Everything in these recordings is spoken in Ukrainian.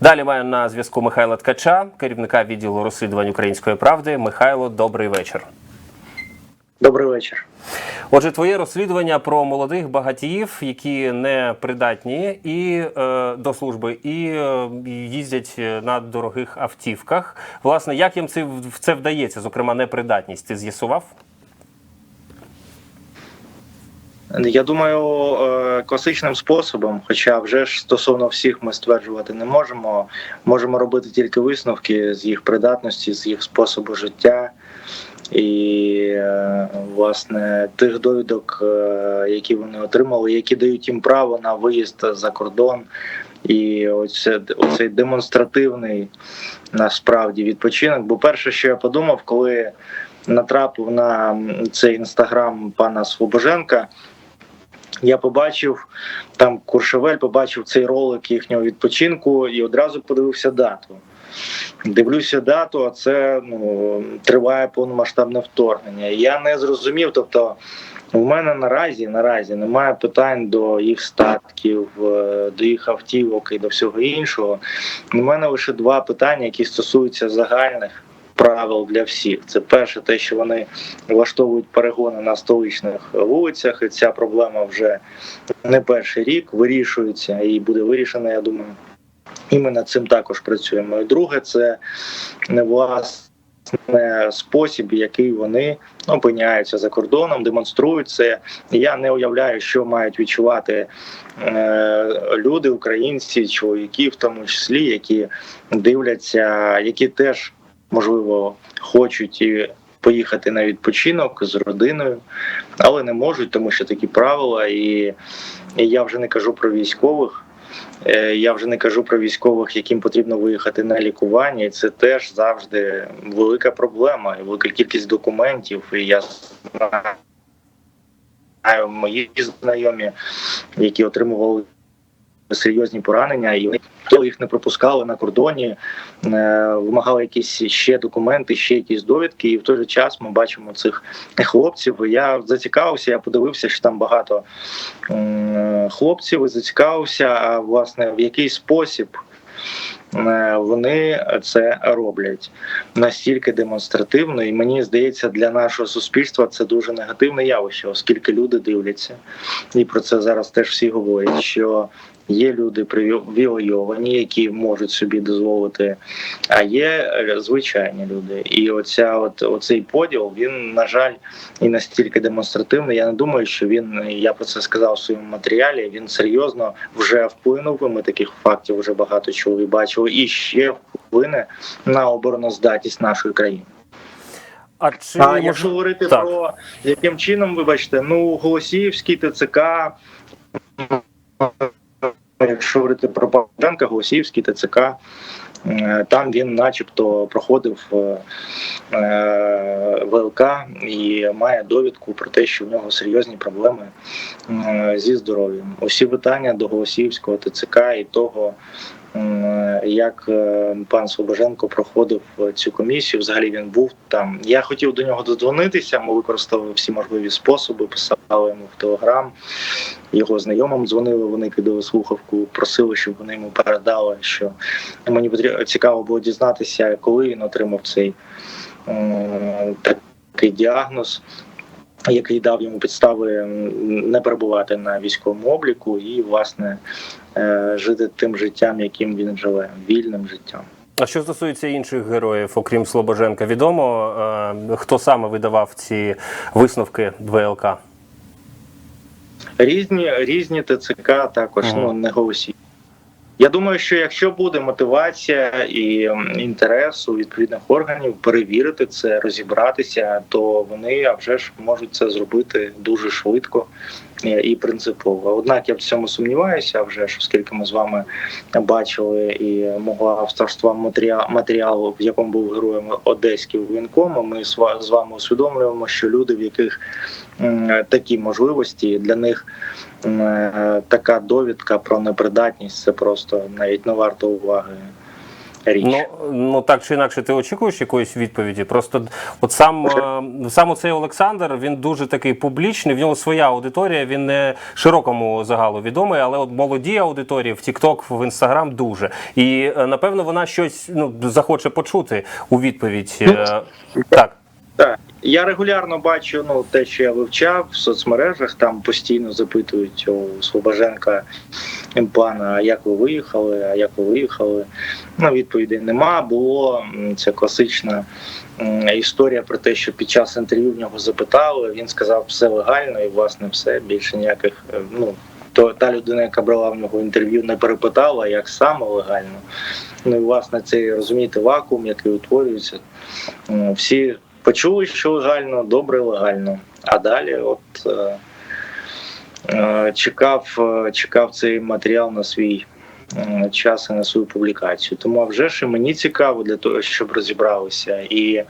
Далі маю на зв'язку Михайла Ткача, керівника відділу розслідувань української правди. Михайло, добрий вечір. Добрий вечір. Отже, твоє розслідування про молодих багатіїв, які не придатні і е, до служби, і е, їздять на дорогих автівках. Власне, як їм це, це вдається, зокрема, непридатність, ти з'ясував? Я думаю, е, класичним способом, хоча вже ж стосовно всіх ми стверджувати не можемо. Можемо робити тільки висновки з їх придатності, з їх способу життя і е, власне тих довідок, е, які вони отримали, які дають їм право на виїзд за кордон. І оце, оцей демонстративний насправді відпочинок. Бо перше, що я подумав, коли натрапив на цей інстаграм пана Слобоженка. Я побачив там Куршевель, побачив цей ролик їхнього відпочинку і одразу подивився дату. Дивлюся дату, а це ну, триває повномасштабне вторгнення. Я не зрозумів. Тобто, у мене наразі наразі немає питань до їх статків, е, до їх автівок і до всього іншого. У мене лише два питання, які стосуються загальних правил для всіх. Це перше, те, що вони влаштовують перегони на столичних вулицях, і ця проблема вже не перший рік вирішується і буде вирішена, я думаю. І ми над цим також працюємо. І друге, це не власне спосіб, який вони опиняються за кордоном, демонструють це. Я не уявляю, що мають відчувати е, люди, українці, чоловіки, в тому числі, які дивляться, які теж можливо хочуть і поїхати на відпочинок з родиною, але не можуть, тому що такі правила. І, я вже не кажу про військових. Е, Я вже не кажу про військових, яким потрібно виїхати на лікування, це теж завжди велика проблема, і велика кількість документів. І я знаю мої знайомі, які отримували серйозні поранення, і вони їх не пропускали на кордоні, е, вимагали якісь ще документи, ще якісь довідки. І в той же час ми бачимо цих хлопців. Я зацікавився, я подивився, що там багато хлопців і зацікавився, а власне в який спосіб. е, Вони це роблять настільки демонстративно, і мені здається, для нашого суспільства це дуже негативне явище, оскільки люди дивляться, і про це зараз теж всі говорять. Що Є люди привілейовані, які можуть собі дозволити, а є е, звичайні люди. І оця, от оцей поділ, він на жаль і настільки демонстративний. Я не думаю, що він я про це сказав в своєму матеріалі. Він серйозно вже вплинув. Ми таких фактів вже багато чого і бачили, і ще вплине на обороноздатність нашої країни. А чи А якщо говорити Так. про яким чином, вибачте, ну Голосіївський ТЦК. Якщо говорити про Павленка, Голосіївський ТЦК, е, там він, начебто, проходив е, е, ВЛК і має довідку про те, що в нього серйозні проблеми зі здоров'ям. Усі питання до Голосіївського ТЦК і того, як е, пан Слобоженко проходив цю комісію. Взагалі він був там. Я хотів до нього додзвонитися. Ми використовували всі можливі способи, писали йому в телеграм. Його знайомим дзвонили, вони кидали слухавку, просили, щоб вони йому передали. Що мені цікаво було дізнатися, коли він отримав цей такий діагноз. Який дав йому підстави не перебувати на військовому обліку і, власне, е, жити тим життям, яким він живе, вільним життям. А що стосується інших героїв, окрім Слобоженка, відомо, е, хто саме видавав ці висновки ВЛК? Різні різні ТЦК також Ага. ну не голосі. Я думаю, що якщо буде мотивація і інтерес у відповідних органів перевірити це, розібратися, то вони а вже ж можуть це зробити дуже швидко е, і принципово. Однак я в цьому сумніваюся, вже ж, оскільки ми з вами бачили і мого авторства матеріал, матеріалу, в якому був героєм Одеський воєнком, ми з вами усвідомлюємо, що люди, в яких такі можливості для них така довідка про непридатність це просто навіть не варто уваги. річ. Ну, ну так чи інакше, ти очікуєш якоїсь відповіді. Просто от сам, е, сам оцей Олександр він дуже такий публічний, в нього своя аудиторія, він не широкому загалу відомий, але от молоді аудиторії в TikTok, в Instagram дуже. І е, напевно вона щось ну, захоче почути у відповідь. Е, Так. Так, я регулярно бачу ну, те, що я вивчав в соцмережах, там постійно запитують у Слобоженка пана, а як ви виїхали, а як ви виїхали. Ну, відповідей нема. Було це класична історія про те, що під час інтерв'ю в нього запитали. Він сказав, все легально, і власне все більше ніяких. е, Ну то та людина, яка брала в нього інтерв'ю, не перепитала, як саме легально. Ну і власне цей розумієте вакуум, який утворюється. Всі почули, що легально, добре легально. А далі, от е, е, чекав, е, чекав цей матеріал на свій час і на свою публікацію. Тому а вже ж і мені цікаво для того, щоб розібралися. І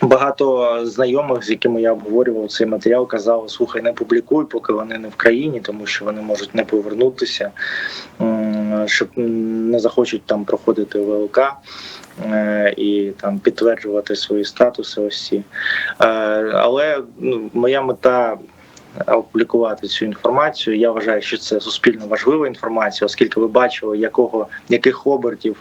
багато знайомих, з якими я обговорював цей матеріал, казали: слухай, не публікуй, поки вони не в країні, тому що вони можуть не повернутися, щоб не захочуть там проходити ВЛК і там підтверджувати свої статуси. Ось ці. Е, Але ну, моя мета. Опублікувати цю інформацію. Я вважаю, що це суспільно важлива інформація, оскільки ви бачили, якого яких обертів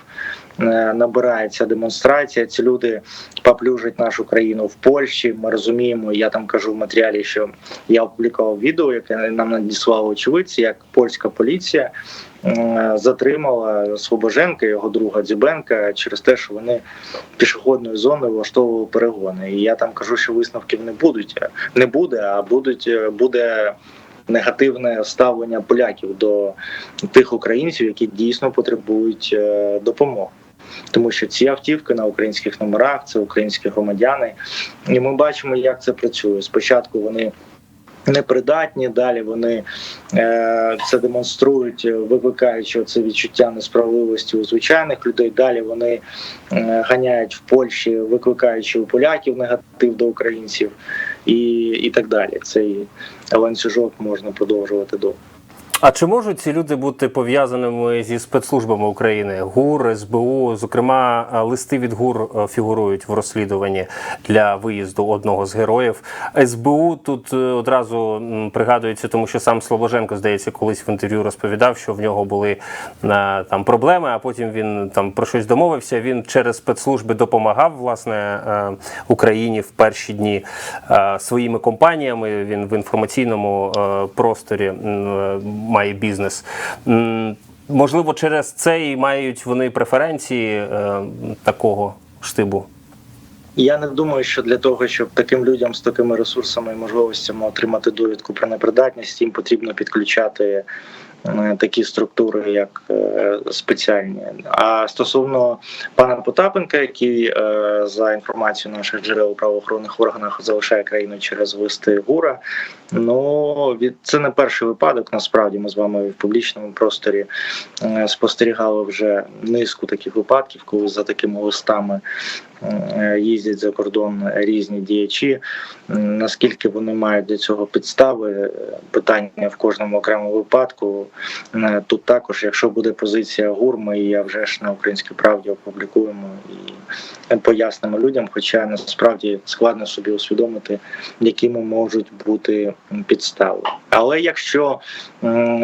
е, набирає ця демонстрація. Ці люди поплюжать нашу країну в Польщі. Ми розуміємо. Я там кажу в матеріалі, що я опублікував відео, яке нам надіслали очевидці, як польська поліція е, затримала Слобоженка, його друга Дзюбенка, через те, що вони пішохідною зоною влаштовували перегони. І я там кажу, що висновків не будуть, не буде, а будуть е, буде. Негативне ставлення поляків до тих українців, які дійсно потребують е, допомоги, тому що ці автівки на українських номерах це українські громадяни, і ми бачимо, як це працює. Спочатку вони непридатні, далі вони е, це демонструють, е, викликаючи це відчуття несправедливості у звичайних людей. Далі вони е, ганяють в Польщі, викликаючи у поляків негатив до українців, і, і так далі. Цей ланцюжок можна продовжувати довго. А чи можуть ці люди бути пов'язаними зі спецслужбами України? ГУР, СБУ, зокрема, е, листи від ГУР е, фігурують в розслідуванні для виїзду одного з героїв. СБУ тут е, одразу пригадується, тому що сам Слобоженко, здається, колись в інтерв'ю розповідав, що в нього були там проблеми, а потім він там про щось домовився. Він через спецслужби допомагав власне Україні в перші дні своїми компаніями. Він в інформаційному просторі має бізнес. Можливо, через це і мають вони преференції е, такого штибу. Я не думаю, що для того, щоб таким людям з такими ресурсами і можливостями отримати довідку про непридатність, їм потрібно підключати такі структури, як е, спеціальні. А стосовно пана Потапенка, який е, за інформацією наших джерел правоохоронних органах залишає країну через листи ГУРа, ну від це не перший випадок. Насправді ми з вами в публічному просторі е, спостерігали вже низку таких випадків, коли за такими листами їздять за кордон різні діячі. Наскільки вони мають для цього підстави? Питання в кожному окремому випадку. Е, Тут також, якщо буде позиція ГУР, ми її вже ж на українській правді опублікуємо і пояснимо людям. Хоча насправді складно собі усвідомити, якими можуть бути підстави. Але якщо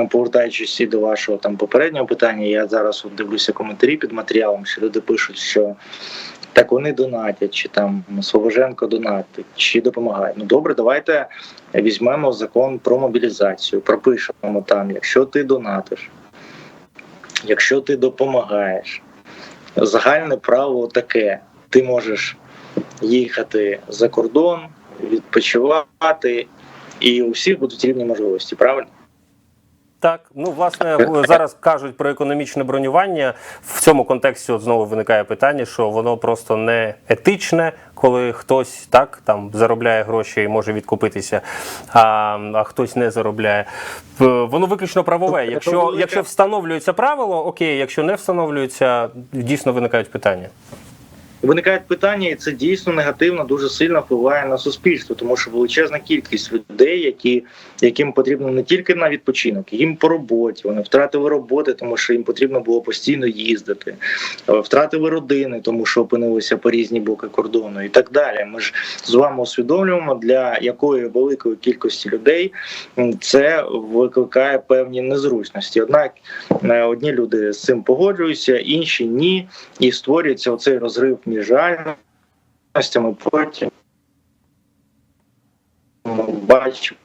повертаючись і до вашого там попереднього питання, я зараз дивлюся коментарі під матеріалом, що люди пишуть, що так вони донатять, чи там Слобоженко донатить, чи допомагає. Ну добре, давайте візьмемо закон про мобілізацію, пропишемо там, якщо ти донатиш, якщо ти допомагаєш, загальне правило таке: ти можеш їхати за кордон, відпочивати, і у всіх будуть рівні можливості, правильно? Так, ну власне зараз кажуть про економічне бронювання. В цьому контексті от знову виникає питання, що воно просто не етичне, коли хтось так там заробляє гроші і може відкупитися, а, а хтось не заробляє. Е, Воно виключно правове. Якщо, якщо встановлюється правило, окей, якщо не встановлюється, дійсно виникають питання. Виникають питання, і це дійсно негативно дуже сильно впливає на суспільство, тому що величезна кількість людей, які яким потрібно не тільки на відпочинок, їм по роботі. Вони втратили роботи, тому що їм потрібно було постійно їздити, Е, втратили родини, тому що опинилися по різні боки кордону, і так далі. Ми ж з вами усвідомлюємо, для якої великої кількості людей це викликає певні незручності. Однак е, одні люди з цим погоджуються, інші ні, і створюється оцей розрив між. Потім ми бачимо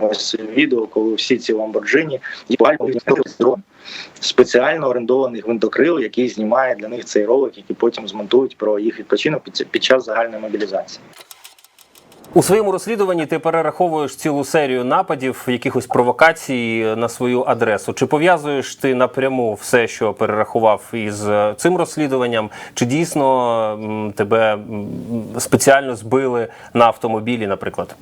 ось відео, коли всі ці ламборджині спеціально орендований гвинтокрил, який знімає для них цей ролик, який потім змонтують про їх відпочинок під час загальної мобілізації. У своєму розслідуванні ти перераховуєш цілу серію нападів, якихось провокацій на свою адресу. Чи пов'язуєш ти напряму все, що перерахував із е, цим розслідуванням? Чи дійсно тебе спеціально збили на автомобілі, наприклад?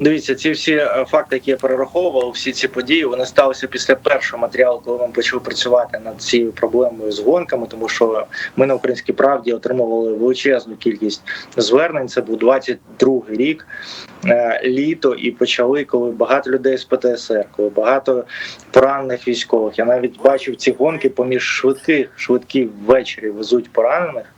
Дивіться, ці всі е, факти, які я перераховував, всі ці події, вони сталися після першого матеріалу, коли ми почали працювати над цією проблемою з гонками, тому що ми на українській правді отримували величезну кількість звернень. Це був 22-й рік, е, літо, і почали, коли багато людей з ПТСР, коли багато поранених військових. Я навіть бачив ці гонки поміж швидких, швидкі ввечері везуть поранених,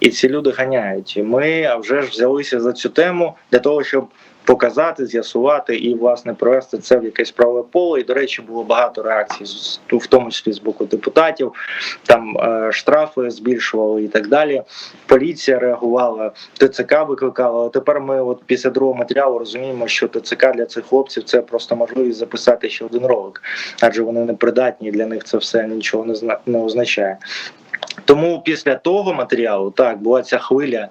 і ці люди ганяють. І ми вже ж взялися за цю тему для того, щоб показати, з'ясувати і власне провести це в якесь правове поле. І до речі, було багато реакцій, в тому числі з боку депутатів. Там е, штрафи збільшували і так далі. Поліція реагувала, ТЦК викликала. Але тепер ми, от після другого матеріалу, розуміємо, що ТЦК для цих хлопців це просто можливість записати ще один ролик, адже вони не придатні для них це все нічого не зна не означає. Тому після того матеріалу так була ця хвиля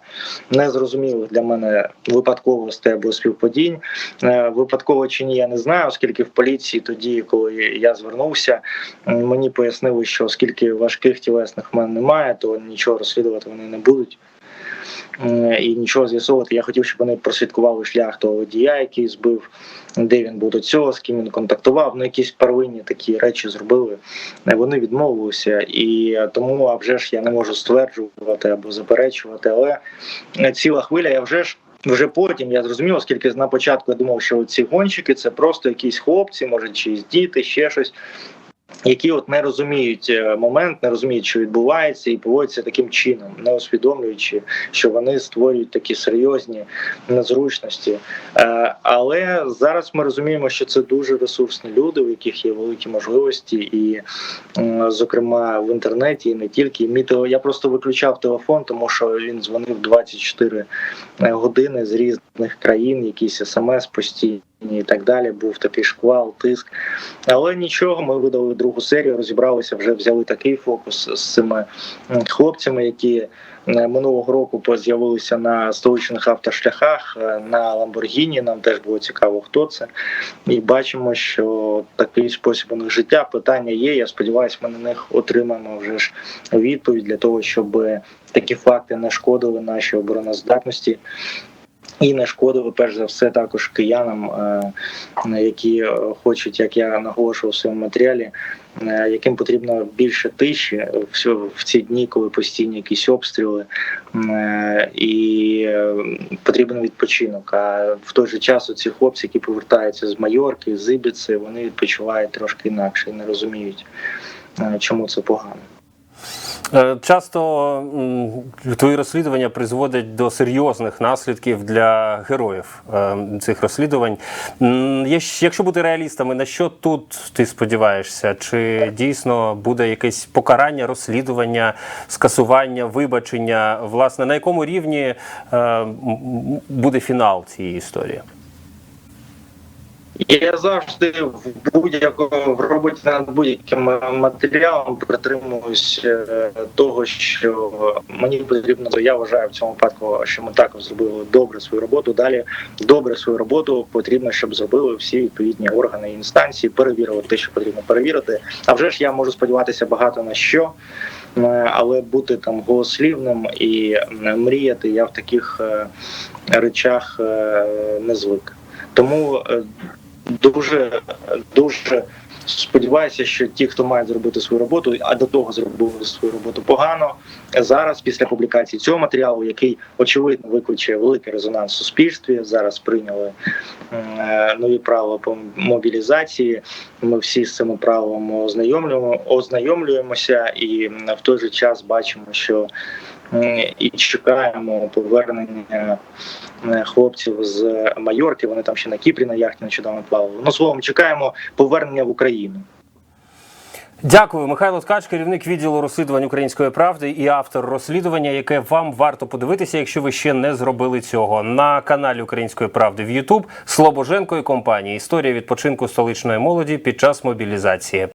незрозумілих для мене випадковостей або співпадінь. Е, Випадково чи ні, я не знаю, оскільки в поліції тоді, коли я звернувся, мені пояснили, що оскільки важких тілесних в мене немає, то нічого розслідувати вони не будуть. М, І нічого з'ясовувати. Я хотів, щоб вони прослідкували шлях того водія, який збив, де він був до цього, з ким він контактував. Ну, якісь первинні такі речі зробили. Е, Вони відмовилися, і е, тому, а вже ж я не можу стверджувати або заперечувати. Але е, ціла хвиля, я вже ж. Вже потім я зрозумів, оскільки на початку я думав, що ці гонщики це просто якісь хлопці, може чиїсь діти, ще щось, які от не розуміють е, момент, не розуміють, що відбувається, і поводяться таким чином, не усвідомлюючи, що вони створюють такі серйозні незручності. Е, Але зараз ми розуміємо, що це дуже ресурсні люди, у яких є великі можливості, і зокрема в інтернеті, і не тільки. І Мій я просто виключав телефон, тому що він дзвонив 24 години з різних країн, якісь смс постійні. І так далі був такий шквал, тиск. Але нічого, ми видали другу серію, розібралися, вже взяли такий фокус з цими хлопцями, які е, минулого року з'явилися на столичних автошляхах е, на Ламборгіні. Нам теж було цікаво, хто це. І бачимо, що такий спосіб у них життя. Питання є. Я сподіваюся, ми на них отримаємо вже ж відповідь для того, щоб такі факти не шкодили нашій обороноздатності. І не шкодили перш за все також киянам, е, які е, хочуть, як я наголошував у своєму матеріалі, е, яким потрібно більше тиші в- в ці дні, коли постійні якісь обстріли, і потрібен відпочинок. А в той же час ці хлопці, які повертаються з Майорки, з Ібіци, вони відпочивають трошки інакше і не розуміють, чому це погано. Е, Часто твої розслідування призводять до серйозних наслідків для героїв е, цих розслідувань. Якщо бути реалістами, на що тут ти сподіваєшся? Чи дійсно буде якесь покарання, розслідування, скасування, вибачення? Власне, на якому рівні е, буде фінал цієї історії? Я завжди в будь-якому в роботі над будь-яким матеріалом притримуюсь е, того, що мені потрібно. Я вважаю в цьому випадку, що ми також зробили добре свою роботу. Далі добре свою роботу потрібно, щоб зробили всі відповідні органи і інстанції, перевірили те, що потрібно перевірити. А вже ж я можу сподіватися багато на що. е, Але бути там голослівним і мріяти я в таких е, речах не звик. Тому дуже дуже Сподіваюся, що ті, хто має зробити свою роботу, а до того зробили свою роботу погано. Зараз, після публікації цього матеріалу, який очевидно викличе великий резонанс в суспільстві, зараз прийняли нові правила по мобілізації. Ми всі з цими правилами ознайомлюємо, ознайомлюємося, і в той же час бачимо, що і чекаємо повернення е, хлопців з Майорки. Вони там ще на Кіпрі на яхті нещодавно плавали. Ну словом, чекаємо повернення в Україну. Дякую, Михайло Ткач, керівник відділу розслідувань української правди і автор розслідування, яке вам варто подивитися, якщо ви ще не зробили цього на каналі Української правди в Ютуб Слобоженко і компанії. Історія відпочинку столичної молоді під час мобілізації.